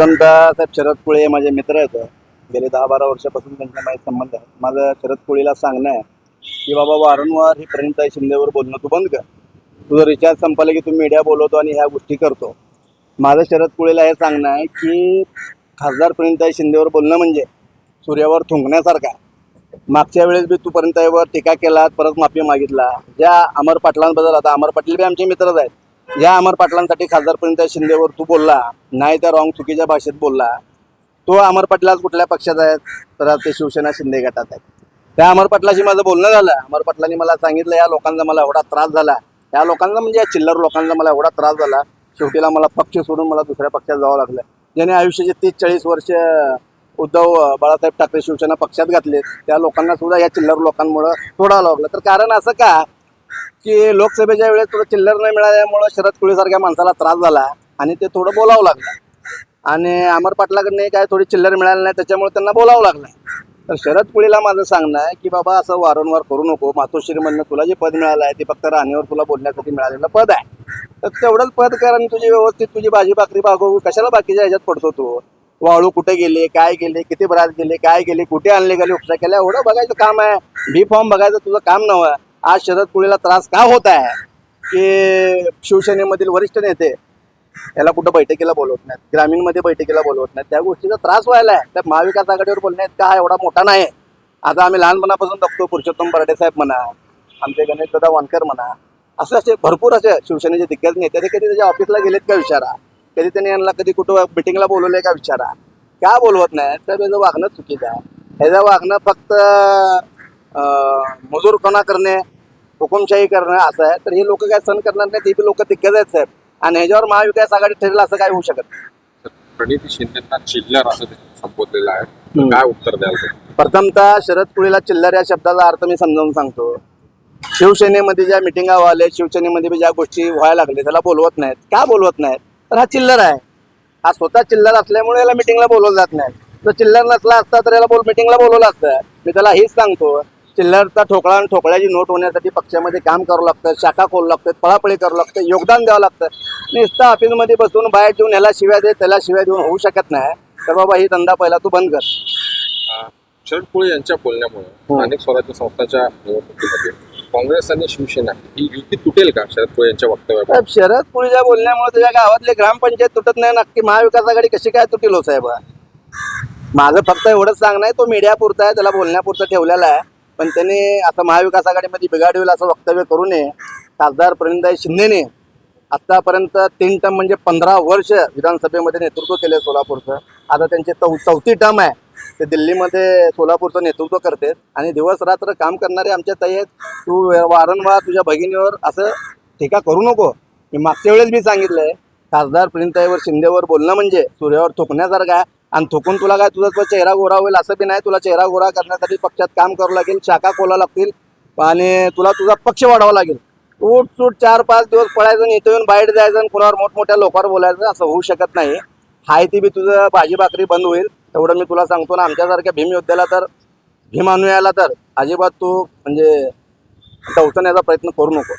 प्रथमतः साहेब शरद कुळे माझे मित्र आहेत. गेले दहा बारा वर्षापासून त्यांचा माझे संबंध आहे माझं शरद कुळीला सांगणं आहे की बाबा वारंवार ही प्रणिताई शिंदेवर बोलणं तू बंद कर. तुझं रिचार्ज संपलं की तू मीडिया बोलवतो आणि ह्या गोष्टी करतो. माझं शरद कुळेला हे सांगणं आहे की खासदार प्रणिताई शिंदेवर बोलणं म्हणजे सूर्यावर थुंकण्यासारखं आहे. मागच्या वेळेस बी तू प्रणिताईवर टीका केला परत माफी मागितला. ज्या अमर पाटलांबद्दल आता अमर पाटील बी आमचे मित्रच आहेत. या अमर पाटलांसाठी खासदारपर्यंत शिंदेवर तू बोलला नाही त्या रॉंग चुकीच्या भाषेत बोलला. तो अमर पाटील कुठल्या पक्षात आहेत? तर ते शिवसेना शिंदे गटात आहेत. त्या अमर पाटलाशी माझं बोलणं झालं. अमर पाटलांनी मला सांगितलं या लोकांचा मला एवढा त्रास झाला. या लोकांचा म्हणजे या चिल्लर लोकांचा मला एवढा त्रास झाला. शेवटीला मला पक्ष सोडून मला दुसऱ्या पक्षात जावं लागलं. ज्याने आयुष्याचे तीस चाळीस वर्ष उद्धव बाळासाहेब ठाकरे शिवसेना पक्षात घातले त्या लोकांना सुद्धा या चिल्लर लोकांमुळं तोडावं लागलं. तर कारण असं का? की लोकसभेच्या वेळेस थोडं चिल्लर नाही मिळाल्यामुळं शरद कुळीसारख्या माणसाला त्रास झाला आणि ते थोडं बोलावं लागलं. आणि अमर पाटलाकडनं काय थोडी चिल्लर मिळाली नाही त्याच्यामुळे त्यांना बोलावं लागलं. तर शरद कुळीला माझं सांगणं आहे की बाबा असं वारंवार करू नको मातोश्रीमधनं तुला जे पद मिळालं आहे ते फक्त राणीवर तुला बोलण्यासाठी मिळालेलं पद आहे. तर तेवढंच पद कर आणि तुझी व्यवस्थित तुझी भाजी भाकरी भागवू कशाला बाकीच्या ह्याच्यात पडतो तू? वाळू कुठे गेले काय गेले किती बरात गेले काय गेले कुठे आणले गेले उपचार केला एवढं बघायचं काम आहे. बी फॉर्म बघायचं तुझं काम नव्हतं आज शरद कुळीला त्रास का होत आहे? की शिवसेनेमधील वरिष्ठ नेते याला कुठं बैठकीला बोलवत नाहीत ग्रामीणमध्ये बैठकीला बोलवत नाहीत. त्या गोष्टीचा त्रास व्हायला आहे. त्या महाविकास आघाडीवर बोलण्यात का एवढा मोठा नाही. आता आम्ही लहानपणापासून बघतो पुरुषोत्तम बराडे साहेब म्हणा आमचे गणेश दादा वानकर म्हणा असं असे भरपूर असे शिवसेनेचे दिग्गज नेते. ते कधी त्याच्या ऑफिसला गेलेत का विचारा? कधी त्यांनी यांना कधी कुठं मिटिंगला बोलवलंय का विचारा? का बोलवत नाही तर त्याचं वागणं चुकीचं आहे. ह्याचं वागणं फक्त मजूरपणा करणे हुकुमशाही करणं असं आहे. तर हे लोक काय सण करणार नाहीत हे लोक दिग्गज आहेत साहेब. आणि ह्याच्यावर महाविकास आघाडी ठरेल असं काय होऊ शकत नाही. प्रणिती शिंदेना चिल्लर असं ते संबोधलेलं आहे. काय उत्तर द्याल तुम्ही? प्रथमतः शरद कुळीला चिल्लर या शब्दाचा अर्थ मी समजावून सांगतो. शिवसेनेमध्ये ज्या मिटिंगा व्हायला शिवसेनेमध्ये बी ज्या गोष्टी व्हायला लागले त्याला बोलवत नाहीत. का बोलवत नाहीत? तर हा चिल्लर आहे. हा स्वतः चिल्लर असल्यामुळे याला मिटिंगला बोलवलं जात नाही. जर चिल्लर नसला असता तर याला बोल मिटिंगला बोलवलं असतं. मी त्याला हेच सांगतो. चिल्लरचा ठोकळा आणि ठोकळ्याची नोट होण्यासाठी पक्षामध्ये काम करावं लागतं शाखा खोलू लागतं पळापळी करावं लागतं योगदान द्यावं लागतं. नुसतं ऑफिसमध्ये बसून बाहेर देऊन याला शिव्या दे त्याला शिव्या देऊन होऊ शकत नाही. तर बाबा ही धंदा पहिला तू बंद कर. शरद कुळे यांच्या बोलण्यामुळे हो. स्थानिक स्वराज्य संस्थाच्या निवडणुकीमध्ये काँग्रेस आणि शिवसेना ही युती तुटेल का शरद कुळे यांच्या वक्तव्यामुळे? साहेब शरद कुळीच्या बोलण्यामुळे त्याच्या गावातले ग्रामपंचायत तुटत नाही नक्की महाविकास आघाडी कशी काय तुटेल हो साहेब? माझं फक्त एवढंच सांगणं आहे तो मीडिया पुरता आहे त्याला बोलण्यापुरतं ठेवलेला आहे. पण त्यांनी आता महाविकास आघाडीमध्ये बिघाडवेल असं वक्तव्य करू नये. खासदार प्रवीणदाई शिंदेने आतापर्यंत तीन टर्म म्हणजे पंधरा वर्ष विधानसभेमध्ये नेतृत्व केले सोलापूरचं. आता त्यांची चौ चौथी टर्म आहे. ते दिल्लीमध्ये सोलापूरचं नेतृत्व करते आणि दिवस रात्र काम करणारे आमच्या ताई आहेत. तू वारंवार तुझ्या भगिनीवर असं टीका करू नको. मी मागच्या वेळेस मी सांगितलंय खासदार प्रिंताईवर शिंदेवर बोलणं म्हणजे सूर्यावर थुकण्यासारखं आहे. आणि थुकून तुला काय तुझा चेहरा गोरा होईल असं बी नाही. तुला चेहरा गोरा करण्यासाठी पक्षात काम करावं लागेल शाखा खोला लागतील आणि तुला तुझा पक्ष वाढवावा लागेल. उठ सूट चार पाच दिवस पळायचं इथं येऊन बाहेर जायचं आणि कुणावर मोठमोठ्या लोकांवर बोलायचं असं होऊ शकत नाही. हाय ती बी तुझं भाजी भाकरी बंद होईल. तेवढं मी तुला सांगतो ना आमच्यासारख्या भीम योद्ध्याला तर भीम अनुयाला तर अजिबात तू म्हणजे टवचण्याचा प्रयत्न करू नको.